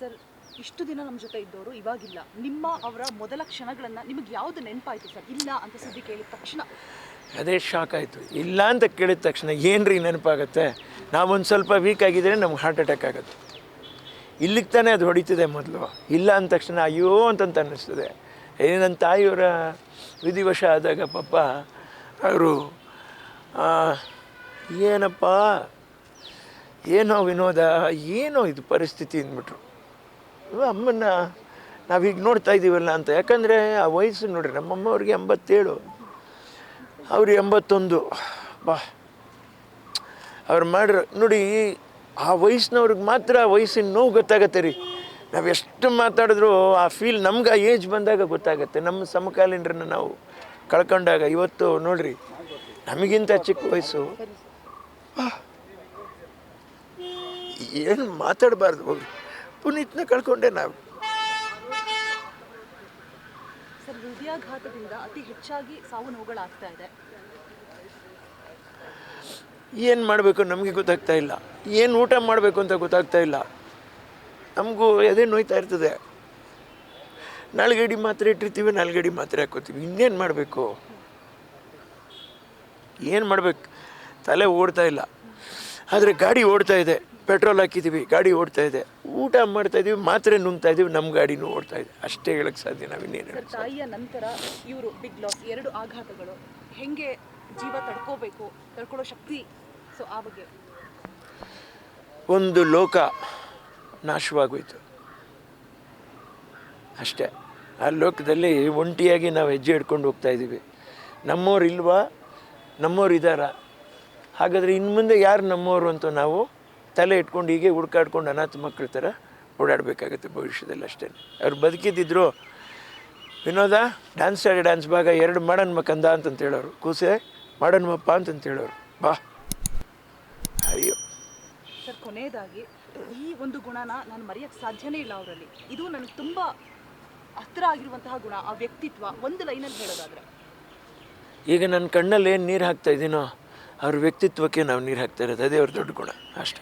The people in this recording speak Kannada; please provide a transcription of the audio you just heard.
ಸರ್, ಇಷ್ಟು ದಿನ ನಮ್ಮ ಜೊತೆ ಇದ್ದವರು ಇವಾಗಿಲ್ಲ. ನಿಮ್ಮ ಅವರ ಮೊದಲ ಕ್ಷಣಗಳನ್ನು ನಿಮಗೆ ಯಾವುದು ನೆನಪಾಯಿತು ಸರ್? ಇಲ್ಲ ಅಂತ ಸುದ್ದಿ ಕೇಳಿದ ತಕ್ಷಣ. ಅದೇ ಶಾಕ್ ಆಯಿತು. ಇಲ್ಲ ಅಂತ ಕೇಳಿದ ತಕ್ಷಣ ಏನ್ರಿ ನೆನಪಾಗತ್ತೆ? ನಾವೊಂದು ಸ್ವಲ್ಪ ವೀಕ್ ಆಗಿದ್ದರೆ ನಮ್ಗೆ ಹಾರ್ಟ್ ಅಟ್ಯಾಕ್ ಆಗುತ್ತೆ. ಇಲ್ಲಿಗೆ ತಾನೇ ಅದು ಹೊಡಿತಿದೆ ಮೊದಲು. ಇಲ್ಲ ಅಂದ ತಕ್ಷಣ ಅಯ್ಯೋ ಅಂತಂತ ಅನ್ನಿಸ್ತದೆ. ಏ ನನ್ನ ತಾಯಿಯವರ ವಿಧಿವಶ ಆದಾಗ ಪಾಪ ಅವರು ಏನಪ್ಪ? ಏನೋ ವಿನೋದ, ಏನೋ ಇದು ಪರಿಸ್ಥಿತಿ ಅಂದ್ಬಿಟ್ರು. ಅಮ್ಮನ್ನ ನಾವೀಗ ನೋಡ್ತಾ ಇದ್ದೀವಲ್ಲ ಅಂತ. ಯಾಕಂದರೆ ಆ ವಯಸ್ಸು ನೋಡ್ರಿ, ನಮ್ಮಮ್ಮ ಅವ್ರಿಗೆ ಎಂಬತ್ತೇಳು, ಅವ್ರು ಎಂಬತ್ತೊಂದು. ಬಾ. ಅವ್ರು ಮಾಡಿರೋ, ನೋಡಿ ಆ ವಯಸ್ಸಿನವ್ರಿಗೆ ಮಾತ್ರ ಆ ವಯಸ್ಸಿನ ನೋವು ಗೊತ್ತಾಗತ್ತೆ ರೀ. ನಾವು ಎಷ್ಟು ಮಾತಾಡಿದ್ರು ಆ ಫೀಲ್ ನಮ್ಗೆ ಆ ಏಜ್ ಬಂದಾಗ ಗೊತ್ತಾಗುತ್ತೆ. ನಮ್ಮ ಸಮಕಾಲೀನರನ್ನ ನಾವು ಕಳ್ಕೊಂಡಾಗ, ಇವತ್ತು ನೋಡ್ರಿ, ನಮಗಿಂತ ಚಿಕ್ಕ ವಯಸ್ಸು. ಏನು ಮಾತಾಡಬಾರ್ದು ಹೋಗ್ರಿ. ಪುನೀತ್ನ ಕಳ್ಕೊಂಡೆ ನಾವು. ಸರ್ ಹೃದಯಾಘಾತದಿಂದ ಅತಿ ಹೆಚ್ಚಾಗಿ ಸಾವು ನೋವುಗಳಾಗ್ತಾ ಇದೆ. ಏನು ಮಾಡಬೇಕು ನಮಗೆ ಗೊತ್ತಾಗ್ತಾ ಇಲ್ಲ. ಏನು ಊಟ ಮಾಡಬೇಕು ಅಂತ ಗೊತ್ತಾಗ್ತಾ ಇಲ್ಲ. ನಮಗೂ ಎದೆ ನೋಯ್ತಾ ಇರ್ತದೆ. ನಾಲ್ಗಡಿ ಮಾತ್ರೆ ಇಟ್ಟಿರ್ತೀವಿ ನಾಲ್ಗಡಿ ಮಾತ್ರೆ ಹಾಕೋತೀವಿ. ಇನ್ನೇನು ಮಾಡಬೇಕು? ಏನು ಮಾಡಬೇಕು? ತಲೆ ಓಡ್ತಾ ಇಲ್ಲ. ಆದರೆ ಗಾಡಿ ಓಡ್ತಾ ಇದೆ. ಪೆಟ್ರೋಲ್ ಹಾಕಿದ್ದೀವಿ ಗಾಡಿ ಓಡ್ತಾ ಇದೆ. ಊಟ ಮಾಡ್ತಾ ಇದೀವಿ ಮಾತ್ರೆ ನುಂಗ್ತಾ ಇದೀವಿ ನಮ್ಮ ಗಾಡಿನೂ ಓಡ್ತಾ ಇದೆ. ಅಷ್ಟೇ ಹೇಳಕ್ಕೆ ಸಾಧ್ಯ ನಾವಿನ್ನೇನು ತಾಯಿಯ ನಂತರ ಇವರು ಬಿಗ್ ಲಾಸ್ ಎರಡು ಆಘಾತಗಳು. ಹೆಂಗೆ ಜೀವ ತಡ್ಕೋಬೇಕು ತಡ್ಕೊಳ್ಳೋ ಶಕ್ತಿ ಸೊ ಆ ಬಗ್ಗೆ. ಒಂದು ಲೋಕ ನಾಶವಾಗೋಯ್ತು. ಅಷ್ಟೇ. ಆ ಲೋಕದಲ್ಲಿ ಒಂಟಿಯಾಗಿ ನಾವು ಹೆಜ್ಜೆ ಹಿಡ್ಕೊಂಡು ಹೋಗ್ತಾ ಇದ್ದೀವಿ ನಮ್ಮವ್ರು ಇಲ್ವಾ? ನಮ್ಮವ್ರು ಇದ್ದಾರಾ ಹಾಗಾದರೆ ಇನ್ನು ಮುಂದೆ ಯಾರು ನಮ್ಮವರು ಅಂತ ನಾವು ತಲೆ ಇಟ್ಕೊಂಡು ಹೀಗೆ ಹುಡ್ಕಾಡ್ಕೊಂಡು ಅನಾಥ ಮಕ್ಕಳ ಥರ ಓಡಾಡಬೇಕಾಗುತ್ತೆ ಭವಿಷ್ಯದಲ್ಲಿ ಅಷ್ಟೇ. ಅವ್ರು ಬದುಕಿದ್ದಿದ್ರು ವಿನೋದ ಡ್ಯಾನ್ಸ್ ಆಡಿ ಡ್ಯಾನ್ಸ್ ಭಾಗ ಎರಡು ಮಾಡನ್ ಮಕ್ಕಂದ ಅಂತಂತ ಹೇಳೋರು. ಕೂಸೆ ಮಾಡನ್ಮಪ್ಪ ಅಂತಂತ ಹೇಳೋರು. ಬಾ. ಅಯ್ಯೋ. ಸರ್ ಕೊನೆಯದಾಗಿ ಈ ಒಂದು ಗುಣನ ನಾನು ಮರೆಯಕ್ಕೆ ಸಾಧ್ಯನೇ ಇಲ್ಲ ಅವರಲ್ಲಿ. ಇದು ನನಗೆ ತುಂಬ ಹತ್ತಿರ ಆಗಿರುವಂತಹ ಗುಣ ಆ ವ್ಯಕ್ತಿತ್ವ ಒಂದು ಲೈನಲ್ಲಿ ಹೇಳೋದಾದ್ರೆ. ಈಗ ನನ್ನ ಕಣ್ಣಲ್ಲಿ ಏನು ನೀರು ಹಾಕ್ತಾ ಇದ್ದೀನೋ ಅವ್ರ ವ್ಯಕ್ತಿತ್ವಕ್ಕೆ ನಾವು ನೀರು ಹಾಕ್ತಾ ಇರೋದು ಅದೇ ಅವ್ರ ದೊಡ್ಡ ಗುಣ ಅಷ್ಟೇ.